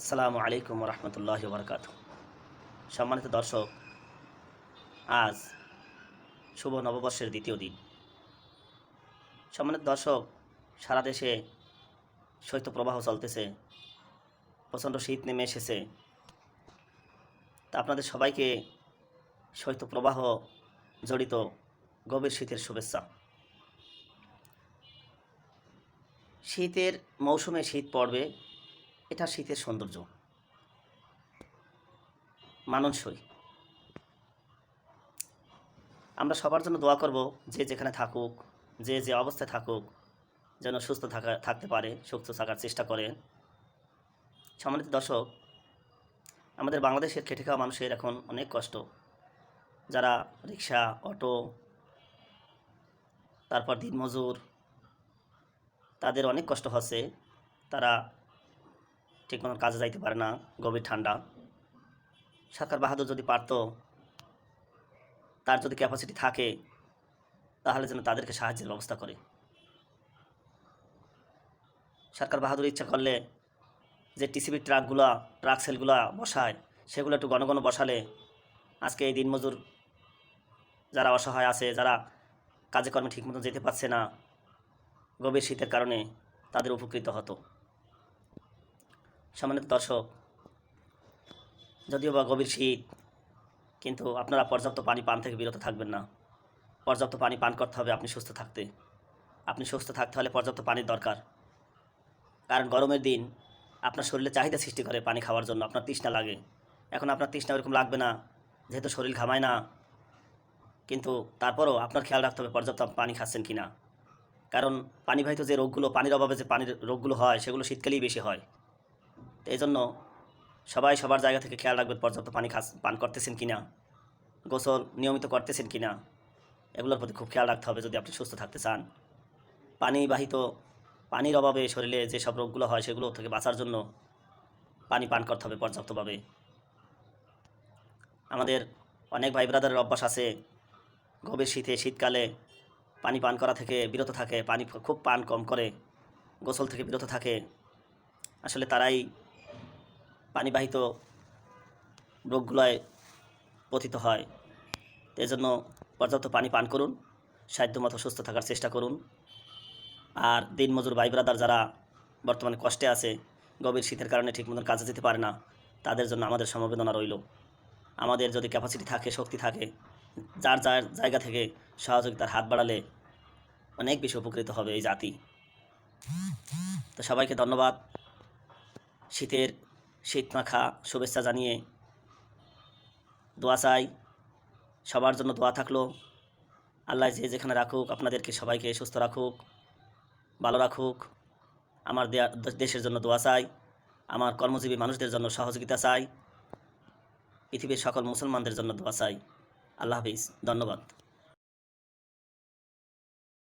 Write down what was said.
আসসালামু আলাইকুম রহমতুল্লাহ বরকাত সম্মানিত দর্শক, আজ শুভ নববর্ষের দ্বিতীয় দিন। সম্মানিত দর্শক, সারা দেশে শৈত্যপ্রবাহ চলতেছে, প্রচণ্ড শীত নেমে এসেছে। তা আপনাদের সবাইকে শৈত্যপ্রবাহ জড়িত গভীর শীতের শুভেচ্ছা। শীতের মৌসুমে শীত পড়বে এটা শীতের সৌন্দর্য। মাননসই। আমরা সবার জন্য দোয়া করব যে যেখানে থাকুক, যে যে অবস্থায় থাকুক, যেন সুস্থ থাকা, থাকতে পারে, সুস্থ থাকার চেষ্টা করে। সম্মানিত দর্শক, আমাদের বাংলাদেশের খেটে খাওয়া মানুষের এখন অনেক কষ্ট। যারা রিক্সা, অটো, তারপর দিনমজুর, তাদের অনেক কষ্ট হচ্ছে। তারা ঠিক মতো কাজে যাইতে পারে না, গভীর ঠান্ডা। সরকার বাহাদুর যদি পারতো, তার যদি ক্যাপাসিটি থাকে, তাহলে যেন তাদেরকে সাহায্যের ব্যবস্থা করে। সরকার বাহাদুর ইচ্ছা করলে যে টিসিবি ট্রাকগুলো, ট্রাক সেলগুলো বসায়, সেগুলো একটু ঘন ঘন বসালে আজকে এই দিনমজুর যারা অসহায় আছে, যারা কাজে কর্মে ঠিকমতো যেতে পারছে না, গভীর শীতের কারণে তাদের উপকৃত হতো। সম্মানিত দর্শক, যদিও বা গভীর শীত, কিন্তু আপনারা পর্যাপ্ত পানি পান থেকে বিরত থাকবেন না। পর্যাপ্ত পানি পান করতে হবে আপনি সুস্থ থাকতে। আপনি সুস্থ থাকতে হলে পর্যাপ্ত পানির দরকার। কারণ গরমের দিন আপনার শরীরে চাহিদা সৃষ্টি করে পানি খাওয়ার জন্য, আপনার তৃষ্ণা লাগে। এখন আপনার তৃষ্ণা ওরকম লাগবে না, যেহেতু শরীর ঘামায় না। কিন্তু তারপরও আপনার খেয়াল রাখতে হবে পর্যাপ্ত পানি খাচ্ছেন কি না কারণ পানিবাহিত যে রোগগুলো, পানির অভাবে যে পানির রোগগুলো হয়, সেগুলো শীতকালেই বেশি হয়। এই জন্য সবাই সবার জায়গা থেকে খেয়াল রাখবেন, পর্যাপ্ত পানি খাস, পান করতেছেন কি না গোসল নিয়মিত করতেছেন কি না এগুলোর প্রতি খুব খেয়াল রাখতে হবে যদি আপনি সুস্থ থাকতে চান। পানিবাহিত, পানির অভাবে শরীরে যেসব রোগগুলো হয় সেগুলো থেকে বাঁচার জন্য পানি পান করতে হবে পর্যাপ্তভাবে। আমাদের অনেক ভাই ব্রাদারের অভ্যাস আছে, গভীর শীতে, শীতকালে পানি পান করা থেকে বিরত থাকে, পানি খুব পান কম করে, গোসল থেকে বিরত থাকে। আসলে তারাই পানিবাহিত রোগগুলোয় পতিত হয়। তো এই জন্য পর্যাপ্ত পানি পান করুন সাধ্যমতো সুস্থ থাকার চেষ্টা করুন। আর দিনমজুর ভাই ব্রাদার যারা বর্তমানে কষ্টে আছে, গভীর শীতের কারণে ঠিক মতন কাজে যেতে পারে না, তাদের জন্য আমাদের সমবেদনা রইল। আমাদের যদি ক্যাপাসিটি থাকে, শক্তি থাকে, যার যার জায়গা থেকে সহযোগিতার হাত বাড়ালে অনেক বেশি উপকৃত হবে এই জাতি। তো সবাইকে ধন্যবাদ। শীতের শীত মাখা, শুভেচ্ছা জানিয়ে দোয়া চাই। সবার জন্য দোয়া থাকল। আল্লাহ যে যেখানে রাখুক, আপনাদেরকে সবাইকে সুস্থ রাখুক, ভালো রাখুক। আমার দেশের জন্য দোয়া চাই। আমার কর্মজীবী মানুষদের জন্য সহযোগিতা চাই। পৃথিবীর সকল মুসলমানদের জন্য দোয়া চাই। আল্লাহ হাফিজ। ধন্যবাদ।